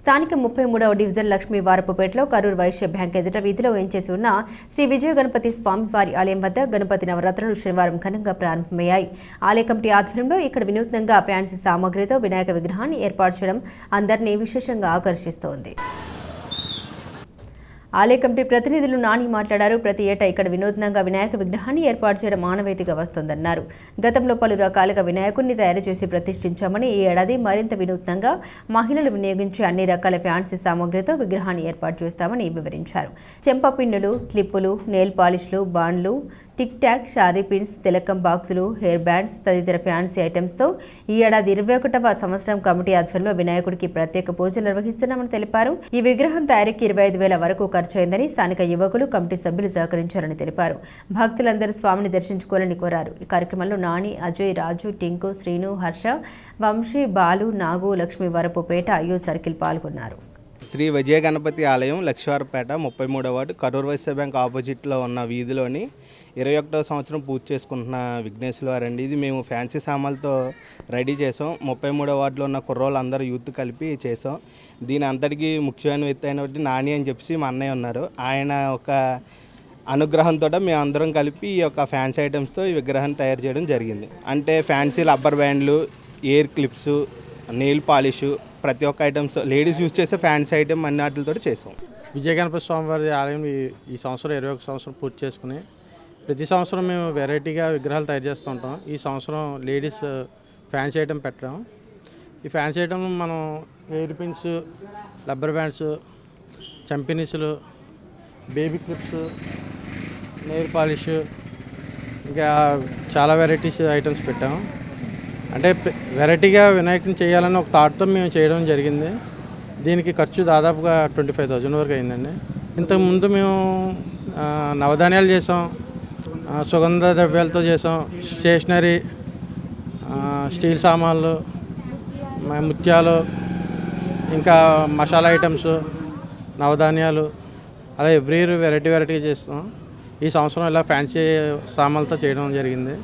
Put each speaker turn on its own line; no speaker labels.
స్థానిక ముప్పై మూడవ డివిజన్ లక్ష్మీ వారపుపేటలో కరూర్ వైశ్య బ్యాంక్ ఎదుట వీధిలో వేయించేసి ఉన్న శ్రీ విజయ గణపతి స్వామివారి ఆలయం వద్ద గణపతి నవరాత్రులు శనివారం ఘనంగా ప్రారంభమయ్యాయి. ఆలయ కమిటీ ఆధ్వర్యంలో ఇక్కడ వినూత్నంగా ఫ్యాన్సీ సామాగ్రితో వినాయక విగ్రహాన్ని ఏర్పాటు చేయడం అందరినీ విశేషంగా ఆకర్షిస్తోంది. ఆలయ కమిటీ ప్రతినిధులు నాని మాట్లాడారు. ప్రతి ఏటా ఇక్కడ వినూత్నంగా వినాయక విగ్రహాన్ని ఏర్పాటు చేయడం మానవేతిగా వస్తోందన్నారు. గతంలో పలు రకాలుగా వినాయకుడిని తయారు చేసి ప్రతిష్ఠించామని ఈ ఏడాది మరింత వినూత్నంగా మహిళలు వినియోగించే అన్ని రకాల ఫ్యాన్సీ సామాగ్రితో విగ్రహాన్ని ఏర్పాటు చేస్తామని వివరించారు. చెంప పిన్నులు క్లిప్పులు నెయిల్ పాలిష్లు బాండ్లు టిక్ టాక్ షారీ పిన్స్ తిలకం బాక్సులు హెయిర్ బ్యాండ్స్ తదితర ఫ్యాన్సీ ఐటమ్స్తో ఈ ఏడాది ఇరవై ఒకటవ సంవత్సరం కమిటీ ఆధ్వర్యంలో వినాయకుడికి ప్రత్యేక పూజలు నిర్వహిస్తున్నామని తెలిపారు. ఈ విగ్రహం తయారీకి ఇరవై ఐదు వేల వరకు ఖర్చయిందని స్థానిక యువకులు కమిటీ సభ్యులు సహకరించారని తెలిపారు. భక్తులందరూ స్వామిని దర్శించుకోవాలని కోరారు. ఈ కార్యక్రమంలో నాని అజయ్ రాజు టింకు శ్రీను హర్ష వంశీ బాలు నాగు లక్ష్మీ వరపుపేట అయ్యూ సర్కిల్ పాల్గొన్నారు.
శ్రీ విజయ గణపతి ఆలయం లక్ష్మారపేట ముప్పై మూడవ వార్డు కరూర్ వైశ్య బ్యాంక్ ఆపోజిట్లో ఉన్న వీధిలోని ఇరవై ఒకటో సంవత్సరం పూజ చేసుకుంటున్న విఘ్నేశ్వర వారండి. ఇది మేము ఫ్యాన్సీ సామాన్లతో రెడీ చేసాం ముప్పై మూడో వార్డులో ఉన్న కుర్రోళ్ళందరూ యూత్ కలిపి చేసాం దీని అంతటికీ ముఖ్యమైన వ్యక్తి అయినటువంటి నాని అని చెప్పి మా అన్నయ్య ఉన్నారు. ఆయన ఒక అనుగ్రహంతో మేము అందరం కలిపి ఈ యొక్క ఫ్యాన్సీ ఐటమ్స్తో ఈ విగ్రహాన్ని తయారు చేయడం జరిగింది. అంటే ఫ్యాన్సీ రబ్బర్ బ్యాండ్లు ఎయిర్ క్లిప్స్ నెయిల్ పాలిష్ ప్రతి ఒక్క ఐటమ్స్ లేడీస్ యూజ్ చేసే ఫ్యాన్సీ ఐటమ్ అన్ని వాటితో చేసాం.
విజయ గణపతి స్వామివారి ఆలయం ఈ సంవత్సరం ఇరవై ఒక సంవత్సరం పూర్తి చేసుకుని ప్రతి సంవత్సరం మేము వెరైటీగా విగ్రహాలు తయారు చేస్తూ ఉంటాం. ఈ సంవత్సరం లేడీస్ ఫ్యాన్సీ ఐటమ్ పెట్టాం. ఈ ఫ్యాన్సీ ఐటమ్ మనం ఎయిర్ పిన్స్ రబ్బర్ బ్యాండ్స్ చంపినీసులు బేబీ క్లిప్స్ నెయిల్ పాలిష్ ఇంకా చాలా వెరైటీస్ ఐటమ్స్ పెట్టాం. అంటే వెరైటీగా వినాయకుని చేయాలని ఒక థాట్తో మేము చేయడం జరిగింది. దీనికి ఖర్చు దాదాపుగా ట్వంటీ ఫైవ్ థౌజండ్ వరకు అయిందండి. ఇంతకుముందు మేము నవధాన్యాలు చేసాం సుగంధ ద్రవ్యాలతో చేసాం స్టేషనరీ స్టీల్ సామాన్లు ముత్యాలు ఇంకా మసాలా ఐటమ్స్ నవధాన్యాలు అలా ఎవ్రీ ఇయర్ వెరైటీ వెరైటీగా చేస్తాం. ఈ సంవత్సరం ఇలా ఫ్యాన్సీ సామాన్లతో చేయడం జరిగింది.